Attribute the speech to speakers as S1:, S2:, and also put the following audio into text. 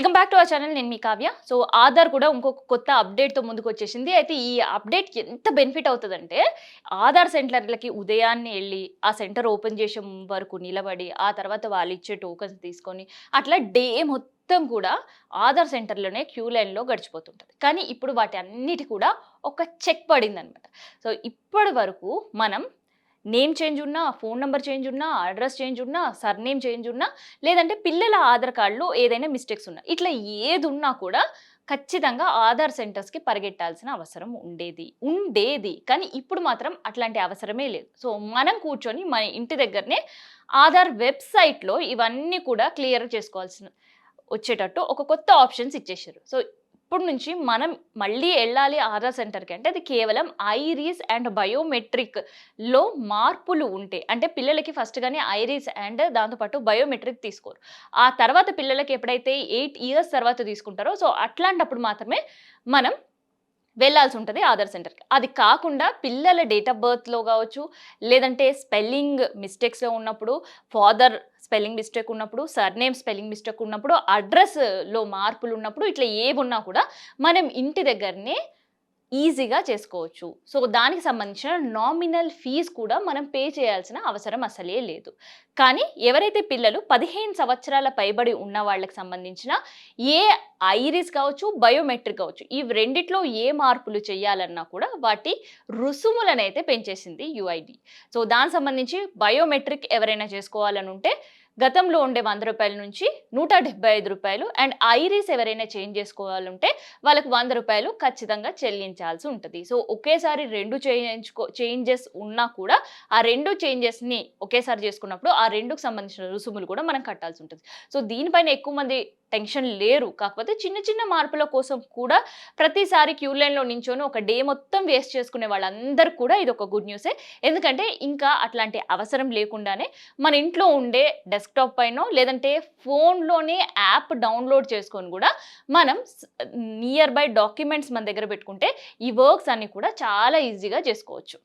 S1: Welcome back to our channel నేను మీ Kavya. So Aadhaar కూడా ఇంకొక కొత్త అప్డేట్తో ముందుకు వచ్చేసింది. అయితే ఈ అప్డేట్ ఎంత బెనిఫిట్ అవుతుందంటే ఆధార్ సెంటర్లకి ఉదయాన్నే వెళ్ళి ఆ సెంటర్ ఓపెన్ చేసే వరకు నిలబడి ఆ తర్వాత వాళ్ళు ఇచ్చే టోకన్స్ తీసుకొని అట్లా డే మొత్తం కూడా ఆధార్ సెంటర్లోనే క్యూ లైన్లో గడిచిపోతుంటుంది. కానీ ఇప్పుడు వాటి అన్నిటి కూడా ఒక చెక్ పడింది అనమాట సో ఇప్పటి వరకు మనం నేమ్ చేంజ్ ఉన్నా ఫోన్ నెంబర్ చేంజ్ ఉన్నా అడ్రస్ చేంజ్ ఉన్నా సర్నేమ్ చేంజ్ ఉన్నా లేదంటే పిల్లల ఆధార్ కార్డులో ఏదైనా మిస్టేక్స్ ఉన్నా ఇట్లా ఏది ఉన్నా కూడా ఖచ్చితంగా ఆధార్ సెంటర్స్కి పరిగెట్టాల్సిన అవసరం ఉండేది ఉండేది. కానీ ఇప్పుడు మాత్రం అట్లాంటి అవసరమే లేదు. సో మనం కూర్చొని మన ఇంటి దగ్గరనే ఆధార్ వెబ్సైట్లో ఇవన్నీ కూడా క్లియర్ చేసుకోవాల్సిన వచ్చేటట్టు ఒక కొత్త ఆప్షన్స్ ఇచ్చేసారు సో ఇప్పటి నుంచి మనం మళ్ళీ వెళ్ళాలి ఆధార్ సెంటర్కి. అంటే అది కేవలం ఐరీస్ అండ్ బయోమెట్రిక్లో మార్పులు ఉంటే అంటే పిల్లలకి ఫస్ట్ కానీ ఐరీస్ అండ్ దాంతోపాటు బయోమెట్రిక్ తీసుకోరు. ఆ తర్వాత పిల్లలకి ఎప్పుడైతే ఎయిట్ ఇయర్స్ తర్వాత తీసుకుంటారో సో అట్లాంటప్పుడు మాత్రమే మనం వెళ్ళాల్సి ఉంటుంది ఆధార్ సెంటర్కి. అది కాకుండా పిల్లల డేట్ ఆఫ్ బర్త్లో కావచ్చు లేదంటే స్పెల్లింగ్ మిస్టేక్స్లో ఉన్నప్పుడు ఫాదర్ స్పెల్లింగ్ మిస్టేక్ ఉన్నప్పుడు సర్నేమ్ స్పెల్లింగ్ మిస్టేక్ ఉన్నప్పుడు అడ్రస్లో మార్పులు ఉన్నప్పుడు ఇట్లా ఏమున్నా కూడా మనం ఇంటి దగ్గరనే ఈజీగా చేసుకోవచ్చు. సో దానికి సంబంధించిన నామినల్ ఫీజ్ కూడా మనం పే చేయాల్సిన అవసరం అసలే లేదు. కానీ ఎవరైతే పిల్లలు పదిహేను సంవత్సరాల పైబడి ఉన్న వాళ్ళకి సంబంధించిన ఏ ఐరిస్ కావచ్చు బయోమెట్రిక్ కావచ్చు ఈ రెండిట్లో ఏ మార్పులు చేయాలన్నా కూడా వాటి రుసుములను అయితే పెంచేసింది యుఐడి. సో దానికి సంబంధించి బయోమెట్రిక్ ఎవరైనా చేసుకోవాలని ఉంటే గతంలో ఉండే వంద రూపాయల నుంచి నూట డెబ్బై ఐదు రూపాయలు అండ్ ఐరీస్ ఎవరైనా చేంజ్ చేసుకోవాలంటే వాళ్ళకి వంద రూపాయలు ఖచ్చితంగా చెల్లించాల్సి ఉంటుంది. సో ఒకేసారి రెండు చేయించుకో చేంజెస్ ఉన్నా కూడా ఆ రెండు చేంజెస్ని ఒకేసారి చేసుకున్నప్పుడు ఆ రెండుకు సంబంధించిన రుసుములు కూడా మనం కట్టాల్సి ఉంటుంది. సో దీనిపైన ఎక్కువ మంది టెన్షన్ లేరు. కాకపోతే చిన్న చిన్న మార్పుల కోసం కూడా ప్రతిసారి క్యూ లైన్లో నించొని ఒక డే మొత్తం వేస్ట్ చేసుకునే వాళ్ళందరూ కూడా ఇది ఒక గుడ్ న్యూసే. ఎందుకంటే ఇంకా అట్లాంటి అవసరం లేకుండానే మన ఇంట్లో ఉండే డెస్క్టాప్ పైన లేదంటే ఫోన్లోనే యాప్ డౌన్లోడ్ చేసుకొని కూడా మనం నియర్ బై డాక్యుమెంట్స్ మన దగ్గర పెట్టుకుంటే ఈ వర్క్స్ అన్నీ కూడా చాలా ఈజీగా చేసుకోవచ్చు.